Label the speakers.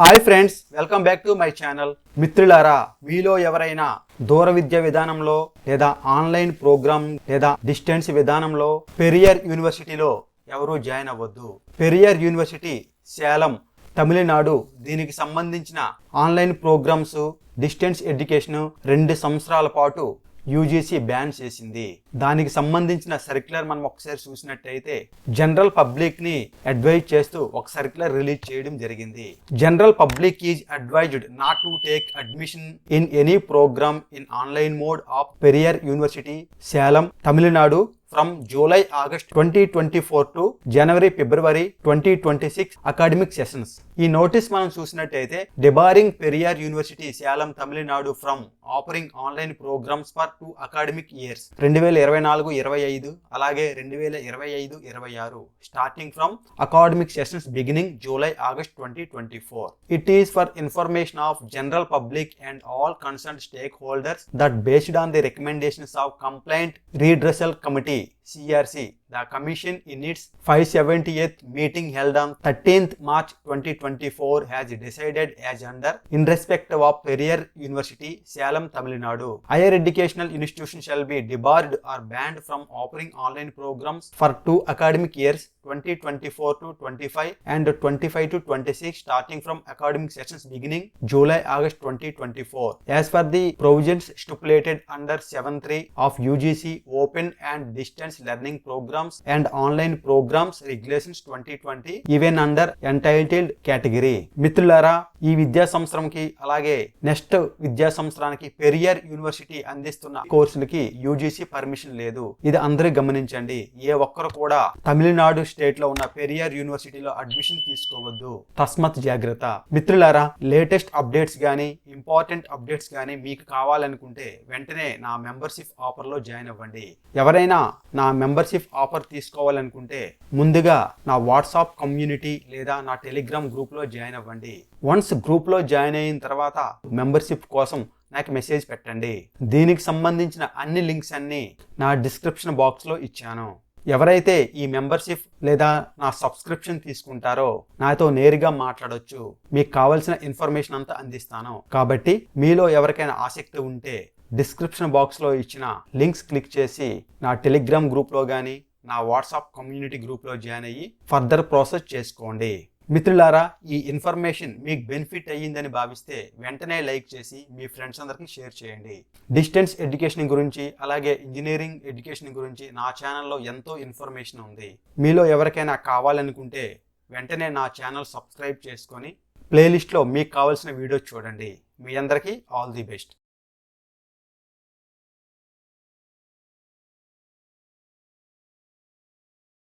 Speaker 1: Hi friends welcome back to my channel మిత్రులారా మీలో ఎవరైనా దూర విద్య విధానంలో లేదా ఆన్లైన్ ప్రోగ్రామ్ లేదా డిస్టెన్స్ విధానంలో పెరియర్ యూనివర్సిటీలో ఎవరూ జాయిన్ అవ్వద్దు. పెరియర్ యూనివర్సిటీ సేలం తమిళనాడు దీనికి సంబంధించిన ఆన్లైన్ ప్రోగ్రామ్స్ డిస్టెన్స్ ఎడ్యుకేషన్ రెండు సంవత్సరాల పాటు యూజీసీ బ్యాన్ చేసింది. దానికి సంబంధించిన సర్క్యులర్ మనం ఒకసారి చూసినట్టయితే జనరల్ పబ్లిక్ని అడ్వైజ్ చేస్తూ ఒక సర్క్యులర్ రిలీజ్ చేయడం జరిగింది. General public is advised not to take admission in any program in online mode of Periyar university Salem Tamil Nadu from July August twenty twenty four to January February twenty twenty six academic sessions. ఈ notice మనం చూసినట్టయితే debarring Periyar university Salem Tamil Nadu from offering online programs for two academic years రెండు వేల ఇరవై నాలుగు ఇరవై ఐదు అలాగే రెండు వేల ఇరవై ఐదు ఇరవై ఆరు starting from academic sessions beginning July August twenty twenty four it is for information of general public and all concern stakeholders that based on the recommendations of complaint redressal committee CRC. The Commission in its 578th meeting held on 13th March 2024 has decided as under in respect of Periyar University, Salem, Tamil Nadu. Higher educational institutions shall be debarred or banned from offering online programs for two academic years 2024 to 25 and 25 to 26 starting from academic sessions beginning July August 2024 as per the provisions stipulated under 7.3 of UGC open and distance learning programs and online programs regulations twenty twenty even under entitled category మిత్రులారా ఈ విద్యా సంవత్సరంకి అలాగే next విద్యా సంవత్సరానికి Periyar university అందిస్తున్న కోర్సులకి UGC permission లేదు. ఇది అందరూ గమనించండి. ఏ ఒక్కరు కూడా తమిళనాడు స్టేట్లో ఉన్న పెరియర్ యూనివర్సిటీలో అడ్మిషన్ తీసుకోవద్దు. తస్మత్ జాగ్రత్త. మిత్రులారా లేటెస్ట్ అప్డేట్స్ కానీ ఇంపార్టెంట్ అప్డేట్స్ కానీ మీకు కావాలనుకుంటే వెంటనే నా మెంబర్షిప్ ఆఫర్లో జాయిన్ అవ్వండి. ఎవరైనా నా మెంబర్షిప్ ఆఫర్ తీసుకోవాలనుకుంటే ముందుగా నా వాట్సాప్ కమ్యూనిటీ లేదా నా టెలిగ్రామ్ గ్రూప్లో జాయిన్ అవ్వండి. వన్స్ గ్రూప్లో జాయిన్ అయిన తర్వాత మెంబర్షిప్ కోసం నాకు మెసేజ్ పెట్టండి. దీనికి సంబంధించిన అన్ని లింక్స్ అన్ని నా డిస్క్రిప్షన్ బాక్స్లో ఇచ్చాను. ఎవరైతే ఈ మెంబర్షిప్ లేదా నా సబ్స్క్రిప్షన్ తీసుకుంటారో నాతో నేరుగా మాట్లాడొచ్చు. మీకు కావాల్సిన ఇన్ఫర్మేషన్ అంతా అందిస్తాను. కాబట్టి మీలో ఎవరికైనా ఆసక్తి ఉంటే డిస్క్రిప్షన్ బాక్స్లో ఇచ్చిన లింక్స్ క్లిక్ చేసి నా టెలిగ్రామ్ గ్రూప్లో కానీ నా వాట్సాప్ కమ్యూనిటీ గ్రూప్లో జాయిన్ అయ్యి ఫర్దర్ ప్రాసెస్ చేసుకోండి. మిత్రులారా ఈ ఇన్ఫర్మేషన్ మీకు బెనిఫిట్ అయ్యిందని భావిస్తే వెంటనే లైక్ చేసి మీ ఫ్రెండ్స్ అందరికీ షేర్ చేయండి. డిస్టెన్స్ ఎడ్యుకేషన్ గురించి అలాగే ఇంజనీరింగ్ ఎడ్యుకేషన్ గురించి నా ఛానల్లో ఎంతో ఇన్ఫర్మేషన్ ఉంది. మీలో ఎవరికైనా కావాలనుకుంటే వెంటనే నా ఛానల్ సబ్స్క్రైబ్ చేసుకొని ప్లేలిస్ట్లో మీకు కావాల్సిన వీడియోస్ చూడండి. మీ అందరికీ ఆల్ ది బెస్ట్